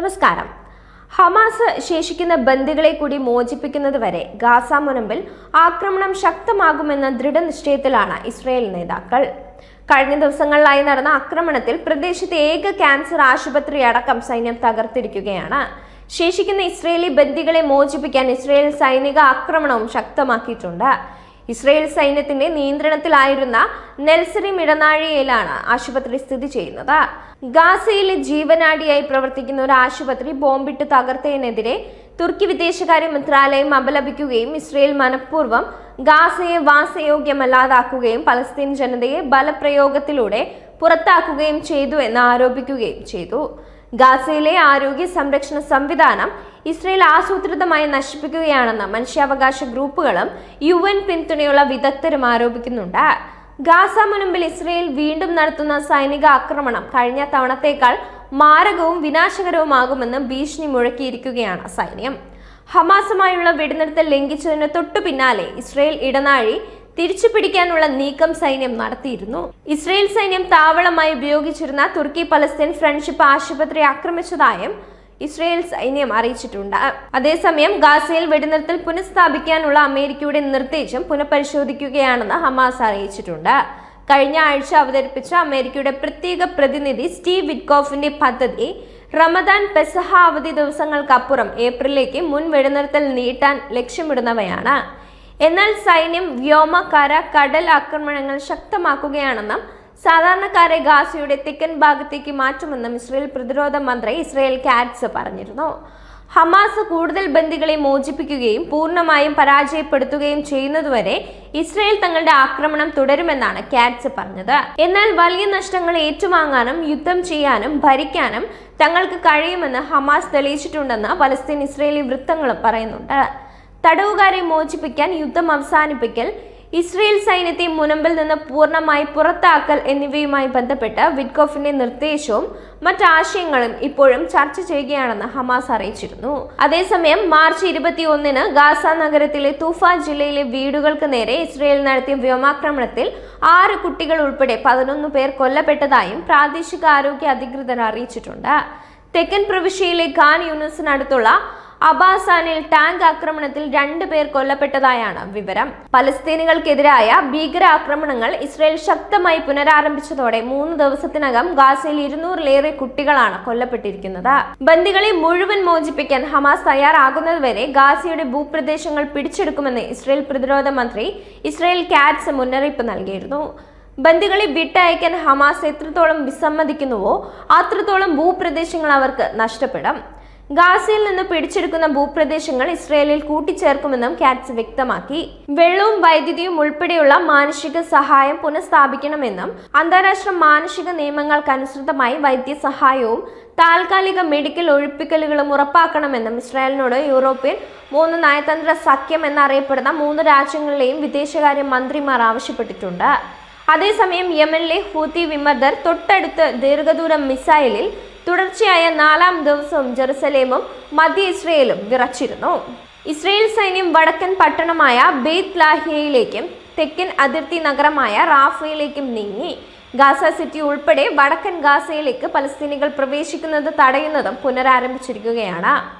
നമസ്കാരം. ഹമാസ് ശേഷിക്കുന്ന ബന്ദികളെ കൂടി മോചിപ്പിക്കുന്നത് വരെ ഗാസ മുനമ്പിൽ ആക്രമണം ശക്തമാകുമെന്ന ദൃഢനിശ്ചയത്തിലാണ് ഇസ്രയേൽ നേതാക്കൾ. കഴിഞ്ഞ ദിവസങ്ങളിലായി നടന്ന ആക്രമണത്തിൽ പ്രദേശത്തെ ഏക ക്യാൻസർ ആശുപത്രി അടക്കം സൈന്യം തകർത്തിരിക്കുകയാണ്. ശേഷിക്കുന്ന ഇസ്രയേലി ബന്ദികളെ മോചിപ്പിക്കാൻ ഇസ്രയേൽ സൈനിക ആക്രമണവും ശക്തമാക്കിയിട്ടുണ്ട്. ഇസ്രയേൽ സൈന്യത്തിന്റെ നിയന്ത്രണത്തിലായിരുന്ന നെൽസറി ഇടനാഴിയിലാണ് ആശുപത്രി സ്ഥിതി ചെയ്യുന്നത്. ഗാസയിലെ ജീവനാടിയായി പ്രവർത്തിക്കുന്ന ഒരു ആശുപത്രി ബോംബിട്ട് തകർത്തതിനെതിരെ തുർക്കി വിദേശകാര്യ മന്ത്രാലയം അപലപിക്കുകയും ഇസ്രയേൽ മനഃപൂർവം ഗാസയെ വാസയോഗ്യമല്ലാതാക്കുകയും പലസ്തീൻ ജനതയെ ബലപ്രയോഗത്തിലൂടെ പുറത്താക്കുകയും ചെയ്തു എന്ന് ആരോപിക്കുകയും ചെയ്തു. ഗാസയിലെ ആരോഗ്യ സംരക്ഷണ സംവിധാനം ഇസ്രയേൽ ആസൂത്രിതമായി നശിപ്പിക്കുകയാണെന്ന് മനുഷ്യാവകാശ ഗ്രൂപ്പുകളും യു എൻ പിന്തുണയുള്ള വിദഗ്ധരും ആരോപിക്കുന്നുണ്ട്. ഗാസ മുനമ്പിൽ ഇസ്രയേൽ വീണ്ടും നടത്തുന്ന സൈനിക ആക്രമണം കഴിഞ്ഞ തവണത്തേക്കാൾ മാരകവും വിനാശകരവുമാകുമെന്ന് ഭീഷണി മുഴക്കിയിരിക്കുകയാണ് സൈന്യം. ഹമാസുമായുള്ള വെടിനിർത്തൽ ലംഘിച്ചതിന് തൊട്ടു പിന്നാലെ ഇസ്രയേൽ ഇടനാഴി തിരിച്ചു പിടിക്കാനുള്ള നീക്കം സൈന്യം നടത്തിയിരുന്നു. ഇസ്രയേൽ സൈന്യം താവളമായി ഉപയോഗിച്ചിരുന്ന തുർക്കി പലസ്തീൻ ഫ്രണ്ട്ഷിപ്പ് ആശുപത്രി ആക്രമിച്ചതായും ഇസ്രയേൽ സൈന്യം അറിയിച്ചിട്ടുണ്ട്. അതേസമയം ഗാസയിൽ വെടിനിർത്തൽ പുനഃസ്ഥാപിക്കാനുള്ള അമേരിക്കയുടെ നിർദ്ദേശം പുനഃപരിശോധിക്കുകയാണെന്ന് ഹമാസ് അറിയിച്ചിട്ടുണ്ട്. കഴിഞ്ഞ ആഴ്ച അവതരിപ്പിച്ച അമേരിക്കയുടെ പ്രത്യേക പ്രതിനിധി സ്റ്റീവ് വിറ്റ്കോഫിന്റെ പദ്ധതി റമദാൻ പെസഹ അവധി ദിവസങ്ങൾക്കപ്പുറം ഏപ്രിലേക്ക് മുൻ വെടിനിർത്തൽ നീട്ടാൻ ലക്ഷ്യമിടുന്നവയാണ്. എന്നാൽ സൈന്യം വ്യോമ കര കടൽ ആക്രമണങ്ങൾ ശക്തമാക്കുകയാണെന്നും സാധാരണക്കാരെ ഗാസയുടെ തെക്കൻ ഭാഗത്തേക്ക് മാറ്റുമെന്നും ഇസ്രയേൽ പ്രതിരോധ മന്ത്രി ഇസ്രയേൽ കാറ്റ്സ് പറഞ്ഞിരുന്നു. ഹമാസ് കൂടുതൽ ബന്ദികളെ മോചിപ്പിക്കുകയും പൂർണമായും പരാജയപ്പെടുത്തുകയും ചെയ്യുന്നതുവരെ ഇസ്രയേൽ തങ്ങളുടെ ആക്രമണം തുടരുമെന്നാണ് കാറ്റ്സ് പറഞ്ഞത്. എന്നാൽ വലിയ നഷ്ടങ്ങൾ ഏറ്റുവാങ്ങാനും യുദ്ധം ചെയ്യാനും ഭരിക്കാനും തങ്ങൾക്ക് കഴിയുമെന്ന് ഹമാസ് തെളിയിച്ചിട്ടുണ്ടെന്ന് പലസ്തീൻ ഇസ്രയേലി വൃത്തങ്ങളും പറയുന്നുണ്ട്. തടവുകാരെ മോചിപ്പിക്കാൻ യുദ്ധം അവസാനിപ്പിക്കൽ ഇസ്രയേൽ സൈന്യത്തെ മുനമ്പിൽ നിന്ന് പൂർണമായി പുറത്താക്കൽ എന്നിവയുമായി ബന്ധപ്പെട്ട് വിറ്റ്കോഫിന്റെ നിർദ്ദേശവും മറ്റാശയങ്ങളും ഇപ്പോഴും ചർച്ച ചെയ്യുകയാണെന്ന് ഹമാസ് അറിയിച്ചിരുന്നു. അതേസമയം മാർച്ച് ഇരുപത്തി ഒന്നിന് ഗാസ നഗരത്തിലെ തൂഫ ജില്ലയിലെ വീടുകൾക്ക് നേരെ ഇസ്രയേൽ നടത്തിയ വ്യോമാക്രമണത്തിൽ ആറ് കുട്ടികൾ ഉൾപ്പെടെ പതിനൊന്ന് പേർ കൊല്ലപ്പെട്ടതായും പ്രാദേശിക ആരോഗ്യ അധികൃതർ അറിയിച്ചിട്ടുണ്ട്. തെക്കൻ പ്രവിശ്യയിലെ ഖാൻ യൂണിസിനടുത്തുള്ള അബാസാനിൽ ടാങ്ക് ആക്രമണത്തിൽ രണ്ടു പേർ കൊല്ലപ്പെട്ടതായാണ് വിവരം. പലസ്തീനികൾക്കെതിരായ ഭീകരാക്രമണങ്ങൾ ഇസ്രയേൽ ശക്തമായി പുനരാരംഭിച്ചതോടെ മൂന്ന് ദിവസത്തിനകം ഗാസയിൽ ഇരുന്നൂറിലേറെ കുട്ടികളാണ് കൊല്ലപ്പെട്ടിരിക്കുന്നത്. ബന്ദികളെ മുഴുവൻ മോചിപ്പിക്കാൻ ഹമാസ് തയ്യാറാകുന്നതുവരെ ഗാസയുടെ ഭൂപ്രദേശങ്ങൾ പിടിച്ചെടുക്കുമെന്ന് ഇസ്രയേൽ പ്രതിരോധ മന്ത്രി ഇസ്രയേൽ കാറ്റ്സ് മുന്നറിയിപ്പ് നൽകിയിരുന്നു. ബന്ദികളെ വിട്ടയക്കാൻ ഹമാസ് എത്രത്തോളം വിസമ്മതിക്കുന്നുവോ അത്രത്തോളം ഭൂപ്രദേശങ്ങൾ അവർക്ക് നഷ്ടപ്പെടും. ഗാസയിൽ നിന്ന് പിടിച്ചെടുക്കുന്ന ഭൂപ്രദേശങ്ങൾ ഇസ്രയേലിൽ കൂട്ടിച്ചേർക്കുമെന്നും കാറ്റ്സ് വ്യക്തമാക്കി. വെള്ളവും വൈദ്യുതിയും ഉൾപ്പെടെയുള്ള മാനുഷിക സഹായം പുനഃസ്ഥാപിക്കണമെന്നും അന്താരാഷ്ട്ര മാനുഷിക നിയമങ്ങൾക്കനുസൃതമായി വൈദ്യസഹായവും താൽക്കാലിക മെഡിക്കൽ ഒഴിപ്പിക്കലുകളും ഉറപ്പാക്കണമെന്നും ഇസ്രായേലിനോട് യൂറോപ്യൻ മൂന്ന് നയതന്ത്ര സഖ്യം എന്നറിയപ്പെടുന്ന മൂന്ന് രാജ്യങ്ങളിലെയും വിദേശകാര്യ മന്ത്രിമാർ ആവശ്യപ്പെട്ടിട്ടുണ്ട്. അതേസമയം യമനിലെ ഹൂത്തി വിമർദർ തൊട്ടടുത്ത് ദീർഘദൂര മിസൈലിൽ തുടർച്ചയായ നാലാം ദിവസവും ജെറുസലേമും മധ്യ ഇസ്രയേലും വിറച്ചിരുന്നു. ഇസ്രയേൽ സൈന്യം വടക്കൻ പട്ടണമായ ബെയ്ത്ത് ലാഹിയയിലേക്കും തെക്കൻ അതിർത്തി നഗരമായ റാഫയിലേക്കും നീങ്ങി. ഗാസ സിറ്റി ഉൾപ്പെടെ വടക്കൻ ഗാസയിലേക്ക് പലസ്തീനികൾ പ്രവേശിക്കുന്നത് തടയുന്നതും പുനരാരംഭിച്ചിരിക്കുകയാണ്.